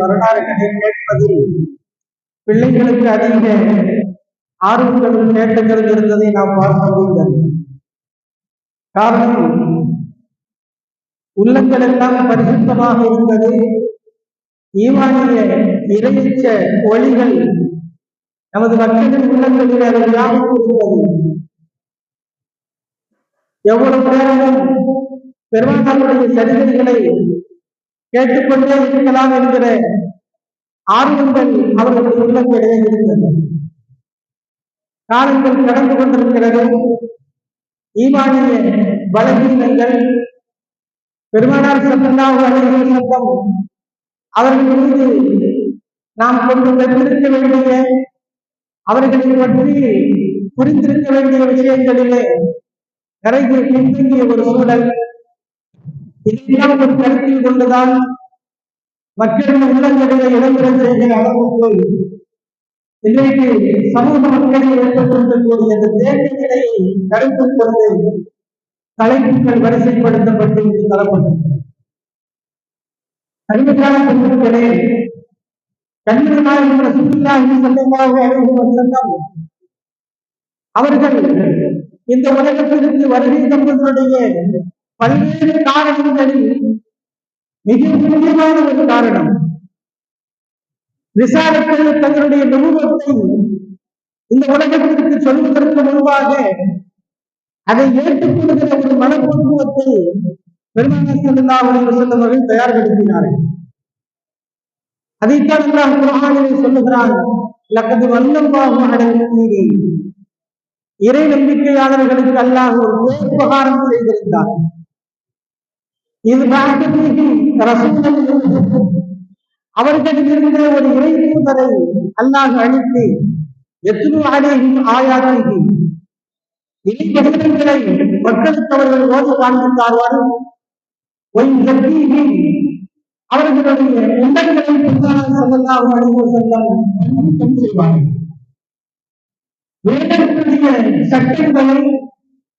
வரலாறுகளை கேட்பதில் பிள்ளைகளுக்கு அதிக ஆர்வங்களும் தேட்டங்கள் இருந்ததை நாம் பார்க்க முடிந்தது. காரணம் உள்ளங்கள் எல்லாம் பரிசுத்தமாக இருந்தது. ஈமானிய இறைச்ச ஒளிகள் நமது மக்களின் உள்ளங்களில் அது வியாபித்து இருந்தது எவ்வளவு நேரமும் பெருமானாருடைய சரிதைகளை கேட்டுக்கொண்டே இருக்கலாம் என்கிற ஆர்வங்கள் அவர்களுடைய உள்ளங்களிலே இருந்தது காலங்கள் கடந்து கொண்டிருக்கிறது. ஈமானிய பலகீனங்கள் பெருமானார் சல்லாஹு அலைஹி சந்தம். அவர்கள் மீது நாம் கொண்டு பெற்றிருக்க வேண்டிய அவர்களை பற்றி புரிந்திருக்க வேண்டிய விஷயங்களிலே கரைக்கு பின்தங்கிய ஒரு சூழல். இதையெல்லாம் ஒரு கருத்தில் கொண்டுதான் மக்களின் உள்ளங்களிலே இடம்பெற செய்கிற அளவுக்கு இன்றைக்கு சமூக மக்களில் ஏற்பட்டிருக்கக்கூடிய அந்த தேவைகளை கருத்தில் கொண்டு தலைப்புகள் வரிசைப்படுத்தப்பட்டு தரப்பட்டிருக்கிறது. அறிவுக்கான பெண்களே கண்ணியமாக என்ற சுற்றுலா சந்தமாக அழைக்கும் அவர்கள் இந்த உலகத்திற்கு வருகை தம்பதியுடைய பல்வேறு காரணங்களில் மிக முக்கியமான ஒரு காரணம். விசாரத்தில் தங்களுடைய நுணுவத்தை இந்த உலகத்திற்கு சொல்வதற்கு முன்பாக அதை ஏற்றுக்கொள்கிற ஒரு மனப்பூர்வத்தை பெருமான செல்லாமல் செல்லுவர்கள் தயார்படுத்தினார்கள். அதைத்தான் அல்லாஹ் குரானிலே சொல்லுகிறான் லக்கது வல்லம்பாகும் அடங்கி இறை நம்பிக்கையாளர்களுக்கு அல்லாஹ் ஒரு உபகாரம் செய்திருந்தார். இது ரசூலம் அவர்களில் ஒரு இறை தூதரை அல்லாஹ் அழித்து எத்தனோ ஆடையும் ஆயாத்தி இறை வசனங்களை மக்களுக்கு அவர்கள் ஓதி காண்பித்தார்கள். ஒய் அவர்களுடைய எண்ணங்களை சொல்லலாம் அழிவு செல்லம் செய்வார்கள் வேதத்தினுடைய சட்டங்களை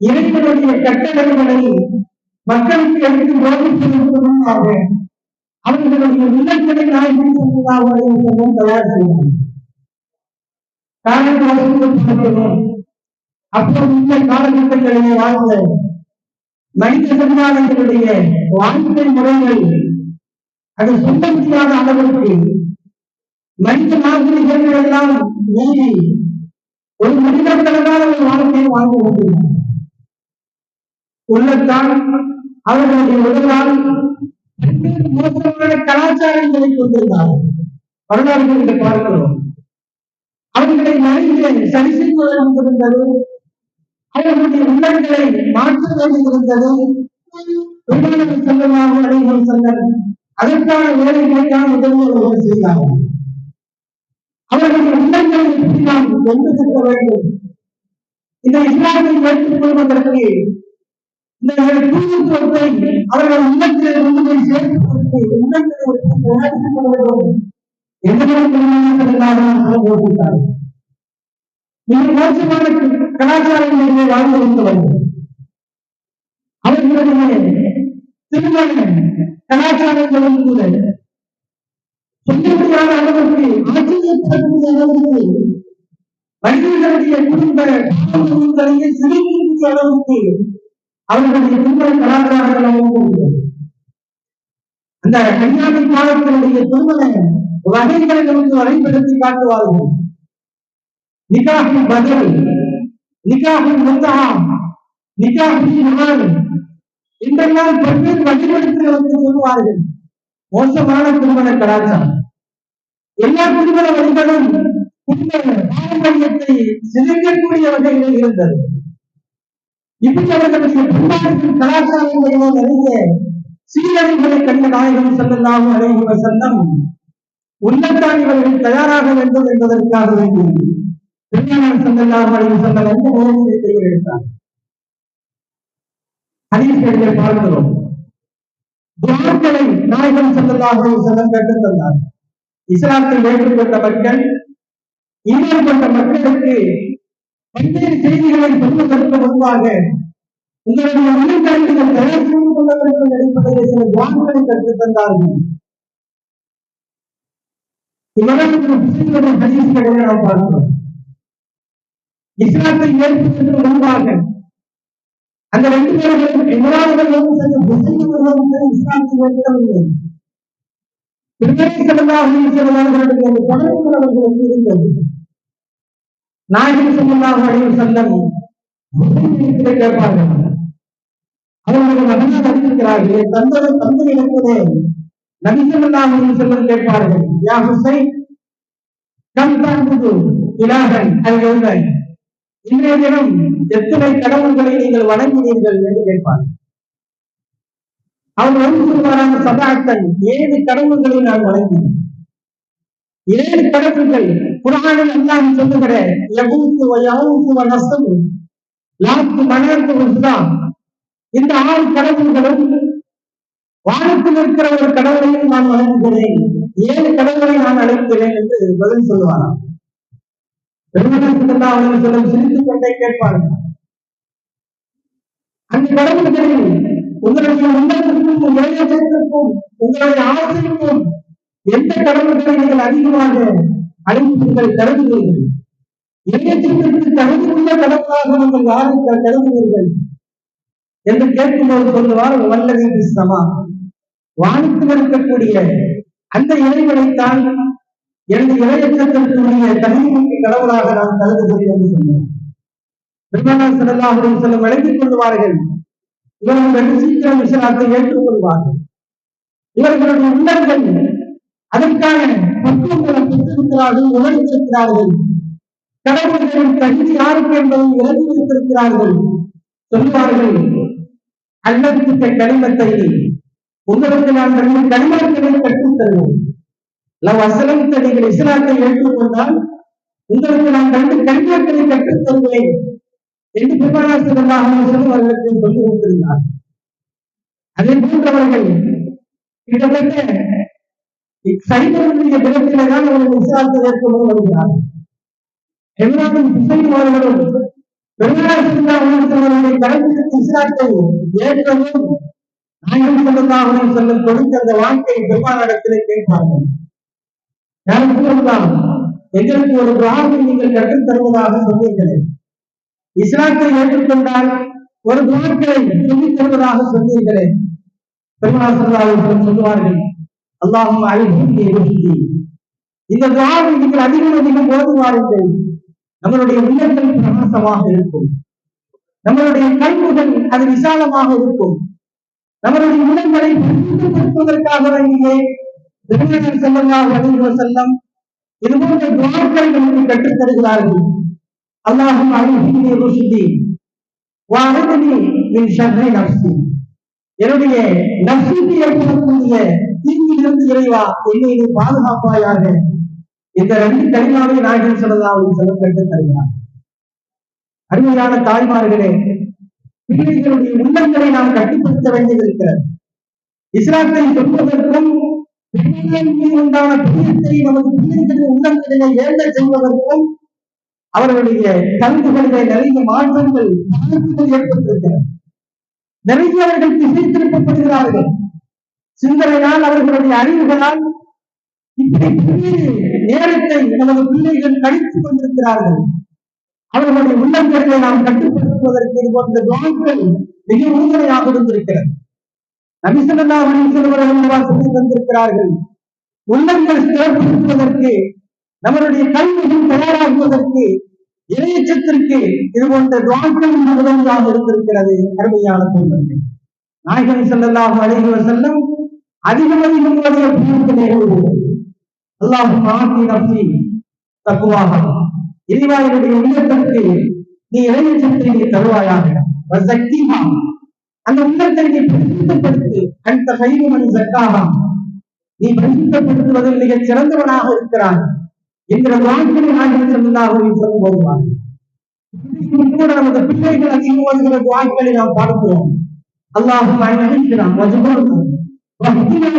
இறைவனுடைய கட்டளைகளை மக்களுக்கு எப்படி போதிப்பதற்கு முன்பாக அவர்களுடைய உள்ளங்களை நாயகம் செல்லும் தயார் செய்வார் காரணம் அப்போது இந்த காலகட்டங்களிலே வாழ்ந்த மனித சமுதாயங்களுடைய வாழ்க்கை முறைகள் அது சொல்ல முடியாத அளவிற்கு மனித நாகரிகங்கள் எல்லாம் மீறி ஒரு மனிதர்களான ஒரு வாழ்க்கையை வாழ்ந்து கொண்டிருந்தார் உள்ளத்தான் அவர்களுடைய உடலால் பல்வேறு மோசமான கலாச்சாரங்களை கொண்டிருந்தார் வரலாறுகளை பார்க்கிறோம். அவர்களை மனித சரி செய்வது வந்திருந்தது. அவர்களுடைய உள்ளங்களை மாற்ற வேண்டியிருந்தது பெருமாள் செல்லமாக அடைகள் செல்லம் அதற்கான வேலைகளை தான் உதவியவர்கள் செய்தார்கள். அவர்களுடைய உள்ளங்களை பற்றி நாம் கொண்டு செல்ல வேண்டும். இந்த இஸ்லாமை ஏற்றுக் கொள்வதற்கு இந்த தூதுத்துவத்தை அவர்கள் உள்ளத்தில் கொண்டு போய் சேர்த்துக் உள்ளத்தில் உணர்த்திக் வேண்டும். எந்தவரும் மிக மோசமான கலாச்சாரங்களிலே வாழ்ந்து வந்தவர்கள் அவர்களுடைய திருமண கலாச்சாரங்களும் கூட சொல்ல அளவுக்கு ஆச்சரியப்படக்கூடிய அளவுக்கு மனிதர்களுடைய குடும்ப அளவுக்கு அவர்களுடைய திருமண கலாச்சாரங்களும் அந்த கன்னியாகி காலத்தினுடைய திருமண வகைகளை நமக்கு வரைபடுத்தி காட்டுவார்கள். நிகாஹு பதில் நிகாஹு முத்தகம் நிகாஹு மகான் இன்றெல்லாம் பல்வேறு வகைப்படுத்தி நமக்கு சொல்லுவார்கள். மோசமான திருமண கலாச்சாரம். எல்லா திருமண வழிகளும் குடும்ப பாரம்பரியத்தை சிதைக்கக்கூடிய வகையில் இருந்தது. இப்படி அவர்களுடைய பண்பாட்டு கலாச்சாரங்களிலே நிறைய கண்ட நாயகம் செல்லலாம் அலைவ செல்லம் உள்ளத்தான் இவர்கள் தயாராக வேண்டும் என்பதற்காக வேண்டும் செல்லலாம் செல்லம் எடுத்தார் ஹதீஸ்களிலே பார்க்கிறோம். துவாக்களை நாயகம் செல்லலாம் அலைவ செல்லம் கற்றுத் தந்தார். இஸ்லாத்தில் ஏற்றுக்கொண்ட மக்கள் ஈமான் கொண்ட மக்களுக்கு பல்வேறு செய்திகளை சொல்வதற்கு முன்பாக உங்களுடைய உள்ளங்களை தயார் செய்து கொள்ள வேண்டும் என்பதை சில துவாக்களை கற்றுத் தந்தார்கள். நாம் பார்க்கிறோம். இஸ்லாத்தை ஏற்பதற்கு முன்பாக அந்த ரெண்டு பேர்களும் வந்து முஸ்லிம்களும் சரி இஸ்லாத்தை ஏற்கவில்லை திருமணி செல்லதாக தொடர்பு அவர்களுக்கு இருந்தது. நாயகம் செல்லதாக அழைவு செல்லம் முஸ்லிம்களை கேட்பார்கள் அவர்கள் மகனாக அறிவிக்கிறார்கள் என் தந்தை தந்தை இழப்பதே நபிசல்லாஹு செல்லம் கேட்பார்கள் யா ஹுசைன் கம் தாங்குது இலாகன் அல்கௌதன் இன்றைய தினம் எத்தனை கடவுள்களை நீங்கள் வணங்கினீர்கள் என்று கேட்பார்கள் அவர் வந்து சொல்வாரான சதாத்தன் ஏழு கடவுள்களை நான் வழங்கினேன் ஏழு கடவுள்கள் குரானில் அல்லாஹ் சொல்லுகிற யகூத்து வயாவுத்து லாத்து இந்த ஆறு கடவுள்களும் வானத்தில் இருக்கிற ஒரு கடவுளையும் நான் வழங்குகிறேன் ஏழு கடவுளை நான் அழைக்கிறேன் என்று பதில் சொல்லுவாராம். பெருமனத்தில் அவர்கள் சொல்லும் சிரித்துக் கொண்டே கேட்பார்கள் அந்த கடவுள்களில் உங்களுடைய உள்ளத்திற்கும் இளைஞர்களுக்கும் உங்களுடைய ஆசைக்கும் எந்த கடவுள்களை நீங்கள் அதிகமாக அழைப்பீர்கள் கருதுவீர்கள்? இளைஞர்களுக்கு தகுதியுள்ள கடவுளாக நீங்கள் யாரை கருதுவீர்கள்? என்று கேட்கும்போது சொல்லுவார் வல்லதி சமா வானத்தில் இருக்கக்கூடிய அந்த இறைவனைத்தான் எனது இளையத்திற்குரிய தனிமுறை கடவுளாக நான் கருதுகிறேன் என்று சொன்னார். பெருமானார் செல்லா அப்படின்னு சொல்ல விளங்கிக் கொள்வார்கள். இவர்கள் வெகு சீக்கிரம் விஷயத்தை ஏற்றுக்கொள்வார்கள். இவர்களுடைய உள்ளங்கள் அதற்கான பக்குவங்களை பெற்றிருக்கிறார்கள் உணர்ந்திருக்கிறார்கள். கடவுள்களின் கல்வி யாருக்கு என்பதை இழந்திருக்கிறார்கள் சொல்வார்கள் அல்லது கனிமத்தை உங்களுக்கு நான் ரெண்டு கனிமங்களை கற்றுத் தருவோம் லவ் அசலம் நீங்கள் இஸ்லாத்தை ஏற்றுக்கொண்டால் உங்களுக்கு நான் கண்டு கனிமத்தினை கற்றுத்தருவேன் என்று பெருமானார் ஸல்லல்லாஹு அலைஹி அவர்களுக்கு சொல்லிக் கொடுத்திருந்தார் அதே போன்றவர்கள் கிட்டத்தட்ட சைவனுடைய தினத்திலே அவர்கள் இஸ்லாத்தை ஏற்கவும் வருகிறார்கள் எம்ரான் ஹுசைன் அவர்களும் பெருமானார் ஸல்லல்லாஹு அலைஹி ஏற்கவும் நாயகம் ஸல்லல்லாஹு அலைஹி கொடுத்த அந்த வாழ்க்கை கேட்பார்கள். எங்களுக்கு ஒரு துவாவை நீங்கள் கற்றுத் தருவதாக சொன்னீர்களே. இஸ்லாத்தை ஏற்றுக்கொண்டால் ஒரு துவாக்களை சொல்லித் தருவதாக சொன்னீர்களே. பெருமாள் சொல்லுவார்கள் அல்லாஹும் அழகி எழுதி இந்த துவாவை நீங்கள் அதிகம் அதிகம் ஓதுவாருங்கள் நம்மளுடைய உள்ளங்கள் பிரகாசமாக இருக்கும். நம்மளுடைய கல்விகள் அது விசாலமாக இருக்கும். நம்மளுடைய உள்ளங்களை பரிசுத்தப்படுத்துவதற்காக வேண்டியே திருமணம் செல்லல்லா வலிவ செல்லம் இது போன்ற துவாக்களை நமக்கு கற்றுத் தருகிறார்கள். அல்லாஹும் அழகிய ருஷிதி வாரதனி என் சர்வை நப்சி என்னுடைய நப்சிக்கு ஏற்படக்கூடிய தீங்கிலிருந்து இறைவா என்னை நீ பாதுகாப்பாயாக? இந்த ரெண்டு கனிமாவை நாயகன் சொல்லலாம் சொல்ல கண்டு தருகிறார் அருமையான தாய்மார்களே பிள்ளைகளுடைய உள்ளங்களை நாம் கட்டுப்படுத்த வேண்டியதிருக்கிறது இஸ்லாத்தை சொல்வதற்கும் உண்டான பிரியத்தை நமது பிள்ளைகளின் உள்ளங்களிலே ஏந்த செய்வதற்கும் அவர்களுடைய கல்விகளிலே நிறைய மாற்றங்கள் மாற்றங்கள் ஏற்பட்டிருக்கிறது. நிறைய அவர்கள் திசை திருப்பப்படுகிறார்கள். சிந்தனையால் அவர்களுடைய அறிவுகளால் இப்படி நேரத்தை நமது பிள்ளைகள் கழித்துக் கொண்டிருக்கிறார்கள். அவர்களுடைய உள்ளங்களை நாம் கட்டுப்படுத்துவதற்கு இது போன்ற துவாக்கள் மிக உறுதுணையாக இருந்திருக்கிறது. நபிசல்லா செல்வர்கள் சொல்லி தந்திருக்கிறார்கள். உள்ளங்கள் ஸ்திரப்படுத்துவதற்கு நம்மளுடைய கல்விகள் தயாராகுவதற்கு இணையச்சத்திற்கு இது போன்ற துவாக்கள் உதவியாக இருந்திருக்கிறது. அருமையான பொருள் நாயகன் செல்லல்லாஹு அலைஹி செல்லும் அதிகம் அதிகம் ஓதிய புண்ணியத்தை நிகழ்வுகள் அல்லாஹும் ஆத்தி நப்சி தக்குவாக. உள்ளத்திற்கு நீ இறையச்சத்தை நீ தருவாயாக. சக்திமா அந்த உள்ளத்தை நீ பரிசுத்தப்படுத்து. அந்த சக்காகா நீ சிறந்தவனாக இருக்கிறாய். என்கிற வாழ்க்கையை நாயகன் செல்லாக சொல்லும் போதுவார் கூட நமது பிள்ளைகள் அதிகம் வாழ்க்கையை நாம் பார்க்கிறோம். அல்லாஹும் அழைக்கிறான்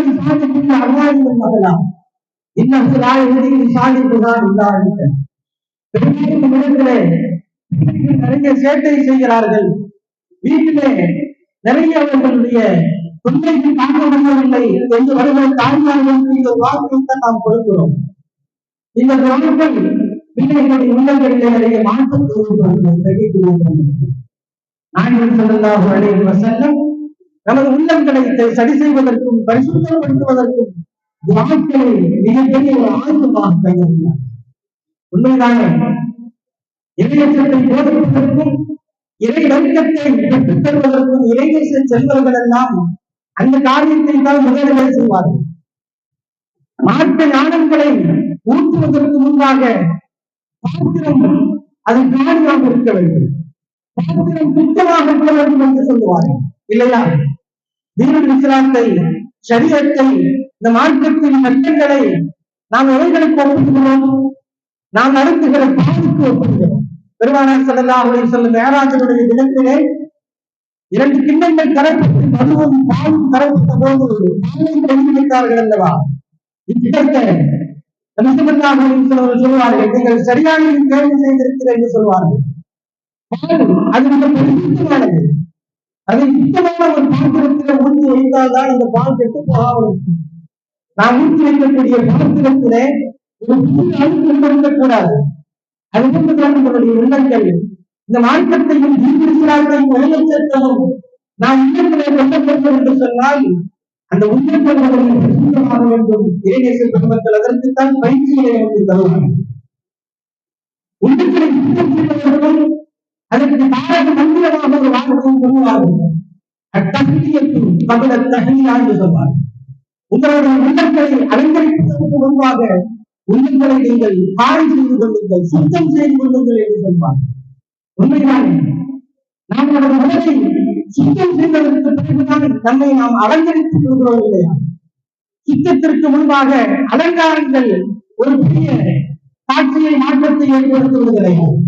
அல்லாஹின் மகளா இன்னும் சில சிலாயுடைய சாதிப்புதான் இல்லாத இடத்திலே நிறைய சேட்டை செய்கிறார்கள் வீட்டிலே நிறைய அவர்களுடைய பிள்ளைகள் தாங்க முடியவில்லை என்று வருகிற தாய்மார்களுக்கு இந்த வார்த்தையை தான் நாம் கொடுக்கிறோம் இந்த துவாக்கள் பிள்ளைகளுடைய உள்ளங்களிலே நிறைய மாற்றத்தை ஏற்படுத்தும் நாயகன் ஸல்லல்லாஹு செல்லும் வஸல்லம் நமது உள்ளங்களை சரி செய்வதற்கும் பரிசுத்தப்படுத்துவதற்கும் வாழ்க்கையை மிகப்பெரிய ஒரு ஆயுதமாக கையாண்டார் உண்மைதானே? இறையச்சத்தை போதிப்பதற்கும் இறை நெருக்கத்தை பெற்றுத் தருவதற்கும் இறைநேச செல்வர்கள் எல்லாம் அந்த காரியத்தை தான் முதலிலே செய்வார்கள். மார்க்க ஞானங்களை ஊற்றுவதற்கு முன்பாக பாத்திரம் அது காலியாக இருக்க வேண்டும். பாத்திரம் சுத்தமாக இருக்க வேண்டும் என்று சொல்லுவார்கள். இல்லையா? தீனல் இஸ்லாத்தை சரீரத்தை இந்த மார்க்கத்தின் சட்டங்களை நாம் எவைகளுக்கு ஒப்புகிறோம் நாம் நடத்துகிற பாதுக்கு ஒப்புகிறோம் பெருமானார் ஸல்லல்லாஹு அவர்கள் சொல்லும் மேராஜனுடைய தினத்திலே இரண்டு கிண்ணங்கள் கரைப்பட்டு மதுவும் பாலும் கரைப்பட்ட போது பாலை அல்லவா? சொல்வார்கள் நீங்கள் சரியான தேர்வு செய்திருக்கிறேன் என்று சொல்வார்கள். அது மிக பரிசுத்தமானது அதை சுத்தமான ஒரு பாத்திரத்துல ஊற்றி வைத்தால்தான் இந்த பால் கெட்டு போகாமல் இருக்கும். நாம் ஊற்றி வைக்கக்கூடிய பாத்திரத்துல ஒரு புதிய அழுக்கு இருக்கக்கூடாது அது மட்டும்தான் நம்மளுடைய உள்ளங்கள். இந்த மார்க்கத்தையும் தீர்விசாரத்தையும் உலகத்தையும் நாம் உள்ளத்திலே கொண்ட என்று சொன்னால் அந்த உள்ளங்கள் சுத்தமாக வேண்டும். இளைஞர்கள் பெருமக்கள் அதற்குத்தான் பயிற்சிகளை நமக்கு தருவார்கள். உள்ளங்களை சுத்தம் செய்வதற்கும் அதற்கு தாரக மந்திரமாக ஒரு வார்த்தையும் சொல்லுவார்கள் அத்தகையத்து கபில தகையா என்று சொல்வார். உங்களுடைய உள்ளங்களை அலங்கரிப்பதற்கு முன்பாக உள்ளங்களை நீங்கள் காரை செய்து கொள்ளுங்கள் சுத்தம் செய்து கொள்ளுங்கள் என்று சொல்வார். உண்மைதான். நாம் நமது உடலை சுத்தம் செய்வதற்கு பிறகுதான் நம்மை நாம் அலங்கரித்துக் கொள்கிறோம் இல்லையா? சுத்தத்திற்கு முன்பாக அலங்காரங்கள் ஒரு பெரிய காட்சியை மாற்றத்தை ஏற்படுத்துவது கிடையாது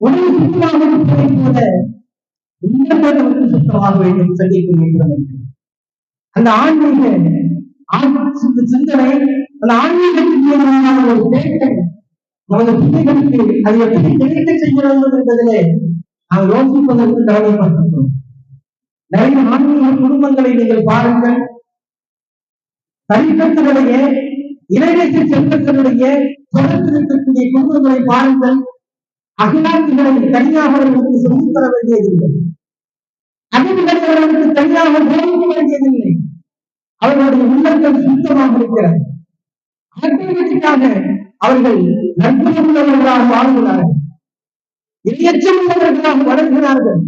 உடல் சுத்தமாக போல உள்ளங்கள் நமக்கு சுத்தமாக வேண்டும் அந்த ஆன்மீக ஆன்மீக சிந்தனை அந்த ஆன்மீகத்தின் மூலமான ஒரு தேட்டம் நமது பிள்ளைகளுக்கு அது எப்படி கிடைக்க செய்ய வேண்டும் என்பதிலே நாம் யோசிப்பதற்கு கவலைப்பட்டிருக்கிறோம். நிறைய ஆன்மீக குடும்பங்களை நீங்கள் பாருங்கள். தனிப்பட்டவருடைய இளைஞர்கள் செல்வங்களுடைய தொடர்ந்து இருக்கக்கூடிய குடும்பங்களை பாருங்கள். அகிலாத்துகளை தனியாக அவர்களுக்கு சொல்லித் தர வேண்டியதில்லை. அதிகளை அவர்களுக்கு தனியாக போதிக்க வேண்டியதில்லை. அவர்களுடைய உள்ளங்கள் சுத்தமாக இருக்கிறது. ஆட்டோமேட்டிக்காக அவர்கள் நட்புள்ளவர்களாக வாழ்கிறார்கள். இரையற்றமுள்ளவர்களாக வளர்கிறார்கள்.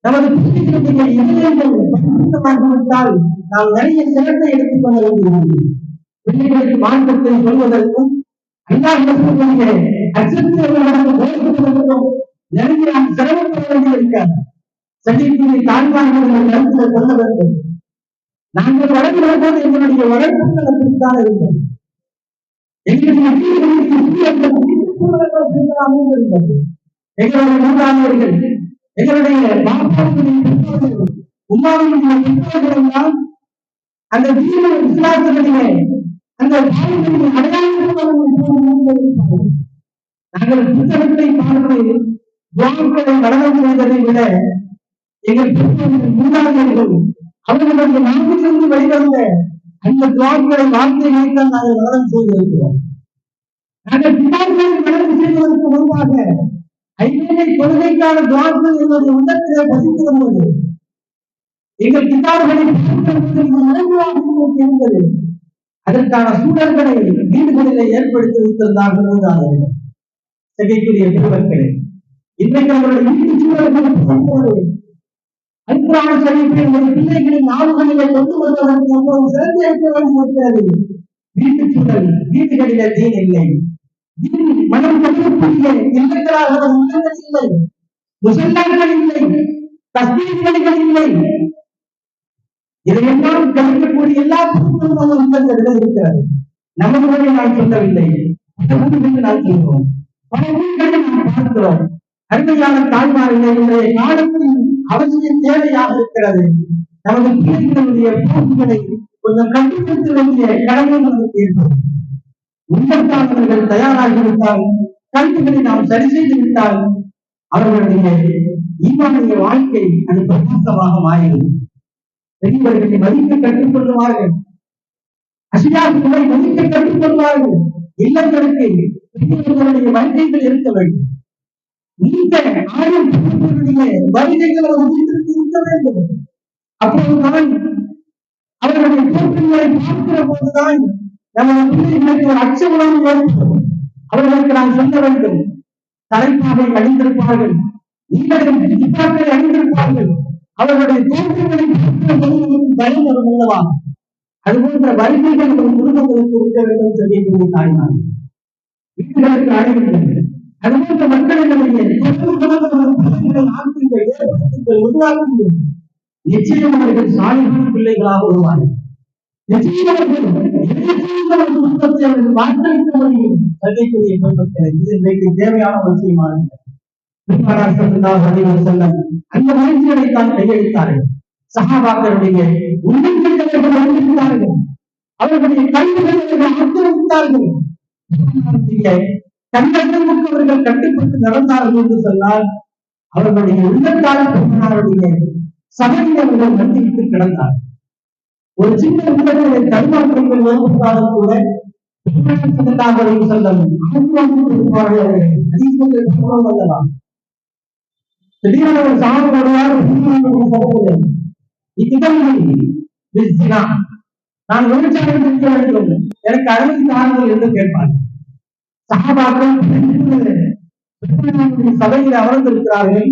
நமது பிள்ளைகளுடைய இதயங்கள் பரிசுத்தமாகிவிட்டால் நாம் நிறைய சிறப்பை எடுத்துக் கொள்ள வேண்டியது பிள்ளைகளுக்கு மாற்றத்தை சொல்வதற்கும் அல்லாஹ் அச்சத்திற்கு போதிப்பதற்கும் நிறைய நாம் சிரமப்பட வேண்டியிருக்காது சண்டிகளை கருத்தில் கொள்ள வேண்டும் நாங்கள் போது எங்களுடைய வளர்ப்புகள் அப்படித்தான் இருந்தது எங்களுடைய எங்களுடைய மூதாதையர்கள் எங்களுடைய உமாவினுடைய அந்த வீடு இஸ்லாத்தினுடைய அந்த அடையாளம் நாங்கள் புத்தகத்தை பார்த்து துவாக்களை நடனம் செய்வதை விட எங்கள் பெற்றோர்கள் அவர்களுக்கு அவர்களுடைய சென்று வெளிவந்த அந்த துவாக்களை வார்த்தைகளை தான் நாங்கள் நடனம் செய்திருக்கிறோம் நாங்கள் பிதாக்களை நடனம் செய்வதற்கு முன்பாக ஐநேனை கொள்கைக்கான துவாக்கள் என்பது உள்ளத்திலே பதித்து வந்தது எங்கள் பிதாக்களை இருந்தது. அதற்கான சூழல்களை வீடுகளிலே ஏற்படுத்தி வைத்திருந்தார்கள் மூதாதையர்கள். செய்யக்கூடிய பெருமக்களே இன்றைக்கு அவருடைய வீட்டு அன்றாட அல்குரான் ஒரு பிள்ளைகளின் ஆளுநர்களை கொண்டு வருவதற்கு எவ்வளவு சிறந்த இருக்க வேண்டியிருக்கிறது வீட்டுச் சூழல் வீடுகளிலே தீன் இல்லை. மனம் கொள்ளக்கூடிய இல்லங்களாக ஒரு இல்லங்கள் இல்லை முசல்லாக்கள் இல்லை தஸ்மீன்கள் இல்லை. இதையெல்லாம் கழிக்கக்கூடிய எல்லா குடும்பங்களும் நம்ம இல்லங்களில் இருக்கிறது. நமது வரை நான் சொல்லவில்லை. நான் சொல்கிறோம். பல ஊர்களில் நாம் பார்க்கிறோம்? அருமையான தாய்மார்களே இன்றைய காலத்தில் அவசிய தேவையாக இருக்கிறது. நமது பிள்ளைகளுடைய போக்குகளை கொஞ்சம் கட்டுப்படுத்த வேண்டிய கடமை நமக்கு ஏற்படும் உண்மைத்தாளர்கள் தயாராகிவிட்டால் கல்விகளை நாம் சரி செய்து விட்டால் அவர்களுடைய ஈமானிய வாழ்க்கை அது பிரகாசமாக மாறிவிடும். பெரியவர்களை மதிக்க கற்றுக்கொள்வார்கள் அசியாசுகளை மதிக்க கற்றுக்கொள்வார்கள். இல்லங்களுக்கு பெரியவர்களுடைய வருகைகள் இருக்க வேண்டும். நீங்க ஆயிரம் வருகைகள் இருக்க வேண்டும். அப்போதுதான் அவர்களுடைய தோற்றங்களை பார்க்கிற போதுதான் நமது அச்சமுடன் அவர்களுக்கு நாம் சொல்ல வேண்டும். தலைப்பாவை அணிந்திருப்பார்கள். நீங்களும் அணிந்திருப்பார்கள். அவர்களுடைய தோற்றங்களை பார்க்கிற போது பயம் வரும் அல்லவா? அது போன்ற வருகைகள் ஒரு குடும்பங்களுக்கு இருக்க வேண்டும் சொல்லி தாய்மார். வீடுகளுக்கு அழைக்கின்றனர் அது போன்ற உருவாக்குங்கள் நிச்சயம் அவர்கள் சாலிகான பிள்ளைகளாக வருவார்கள். நிச்சயம் அவர்கள் குடும்பத்தை அவர்கள் வாக்களிக்க முடியும் குடும்பத்தில் இது இன்றைக்கு தேவையான ஒரு அந்த முயற்சிகளை தான் கையெழுத்தார்கள் சகாபாக்களுடைய உள்ளங்கள் அவர்கள் அவர்களுடைய கல்விகளை அவர்கள் ஆக்கிரமித்தார்கள் கண்ணர்களுக்கு அவர்கள் கட்டுப்பட்டு நடந்தார்கள் என்று சொன்னால் அவர்களுடைய உள்ளத்தால் பெருமானாருடைய சபையில் அவர்கள் நம்பிட்டு கிடந்தார் ஒரு சின்ன உள்ளத்திலே தடுமாற்றங்கள் ஏற்பட்டாலும் கூட திடீரென ஒரு சாமி வருவார் சொல்லக்கூடாது நான் விபச்சாரம் செய்ய வேண்டும் எனக்கு அனுமதி தாருங்கள் என்று கேட்பார் சகாபாக்கள் சபையில் அமர்ந்திருக்கிறார்கள்.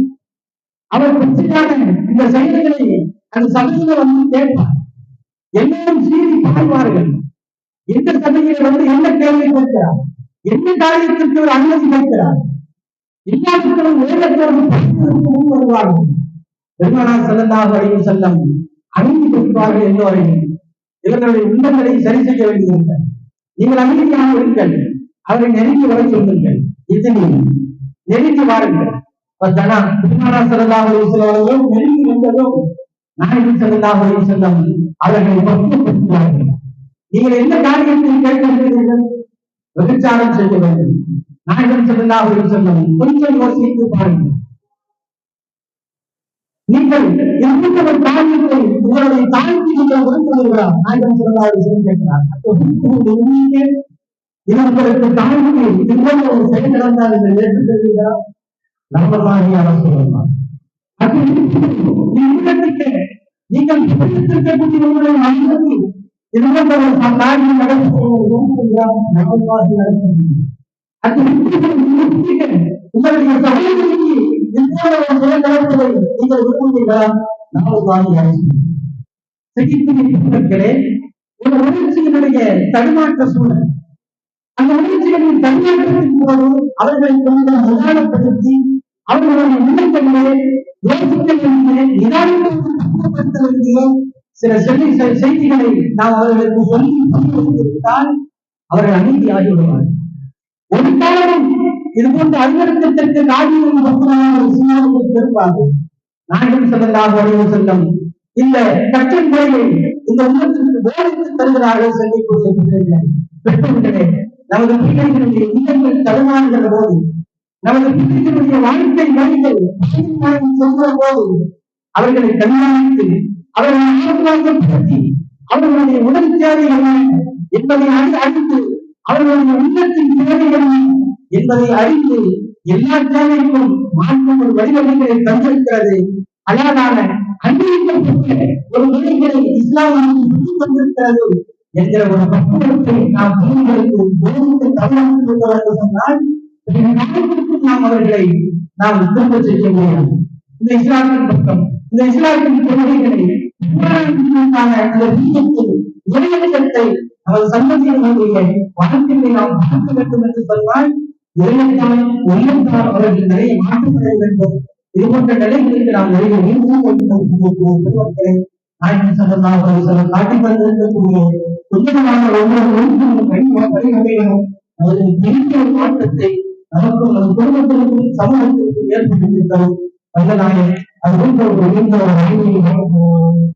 அவர் இந்த செயல்களை அந்த சபையில வந்து கேட்பார். எல்லாரும் சீறி பாய்வார்கள் எந்த சபையில் வந்து என்ன கேள்வி கேட்கிறார்? என்ன காரியத்திற்கு ஒரு அனுமதி கேட்கிறார்? எல்லாத்துக்கும் வேதத்தோடு வருவார்கள். பெருமானார் செல்லந்தாக அலைஹி செல்லம் அமைதி கொடுப்பார்கள் எல்லோரையும் இவர்களுடைய உள்ளங்களை சரி செய்ய வேண்டியிருக்க நீங்கள் அமைதியாக இருங்கள். அவரை நெருங்கி வர சொல்லுங்கள். இத்தனை நெருங்கி வாருங்கள். பெருமானார் செல்லந்தாக அலைஹி வஸல்லம் நெருங்கி வந்ததும் நாயகன் செல்லந்தாக அலைஹி செல்லம் அவர்களை பக்குவப்படுத்துவார்கள் நீங்கள் எந்த காரியத்தில் கேட்கிறீர்கள் இருக்கிறீர்கள் விபச்சாரம் செய்ய வேண்டும் நாயகன் செல்லந்தாக அலைஹி வஸல்லம் கொஞ்சம் யோசித்து பாருங்கள். நீங்கள் எந்த ஒரு காரியத்தை உங்களுடைய தாய்க்கு நீங்கள் விரும்புகிறீர்களா நாயகன் ஸல்லல்லாஹு கேட்கிறார். அப்போ விரும்புவது உண்மையிலே தாய்க்கு ஒரு செயல் நடந்தால் என்று ஏற்றுக்கொள்வீர்களா நம்பமாகி அவர் சொல்லலாம் நீங்கள் உங்களுடைய ஒரு காரியம் உங்களுடைய சகோதரிக்கு இதுபோல நீங்கள் விரும்புகிறீர்களா நம்பமாகி அரசு சிகிச்சைகளே ஒரு தடுமாற்ற சூழல் அந்த உணர்ச்சிகளின் தடுமாற்றத்தின் போது அவர்களை கொஞ்சம் நிதானப்படுத்தி அவர்களுடைய உள்ளங்களிலே யோசிக்க நிதானப்படுத்த வேண்டிய சில செய்தி செய்திகளை நாம் அவர்களுக்கு சொல்லி புரிய அவர்கள் அமைதி ஆகிவிடுவார்கள் ஒரு காலம் இது போன்ற அறிவுறுத்தத்திற்கு காரியம் ஒரு சூழ்நிலை பெறுவார்கள். நாயகம் ஸல்லல்லாஹு அலைஹி செல்லும் இந்த கற்றல் முறையை இந்த உலகத்திற்கு போதித்து தருவதாக சொல்லக்கூடிய பிள்ளைகளை பெற்றோர்களே நமது பிள்ளைகளுடைய இல்லங்கள் தடுமாறுகிற போது நமது பிள்ளைகளுடைய வாழ்க்கை வழிகள் சொல்கிற போது அவர்களை கண்காணித்து அவர்களை ஆத்மாக்கப்படுத்தி அவர்களுடைய உடல் தேவைகள் என்பதை அறிந்து அவர்களுடைய உள்ளத்தின் தேவை என்பதை அறிந்து எல்லா தேவைக்கும் மாற்றம் ஒரு வழிவகைகளை தந்திருக்கிறது. அழகான அனுபவிக்கப்பட்ட ஒரு முறைகளை இஸ்லாம் நமக்கு தந்திருக்கிறது என்கிற ஒரு பக்குவத்தை நாம் பிள்ளைகளுக்கு போதித்து சொன்னால் நாம் அவர்களை நாம் திரும்ப செய்ய முடியாது இந்த இஸ்லாத்தின் பக்கம் இந்த இஸ்லாத்தின் கொள்கைகளை அந்த நமது சந்ததியினுடைய வாழ்க்கையை நாம் பார்க்க வேண்டும் என்று சொன்னால் இறையத்தான் உள்ளத்தால் அவர்கள் நிறைய மாற்றப்பட வேண்டும். இது போன்ற நிலைகளுக்கு நாம் நிறைய நீர்மூழ்களை நாயகம் சல்லல்லாஹு அலைஹி வஸல்லம் காட்டி தந்திருக்கக்கூடிய துன்பமான ஒவ்வொரு ஒன்றும் கை பெரிய மாற்றத்தை நமக்கும் நம் குடும்பத்திற்கும் சமூகத்திற்கும் அது போன்ற ஒரு நீண்ட ஒரு வாழ்க்கை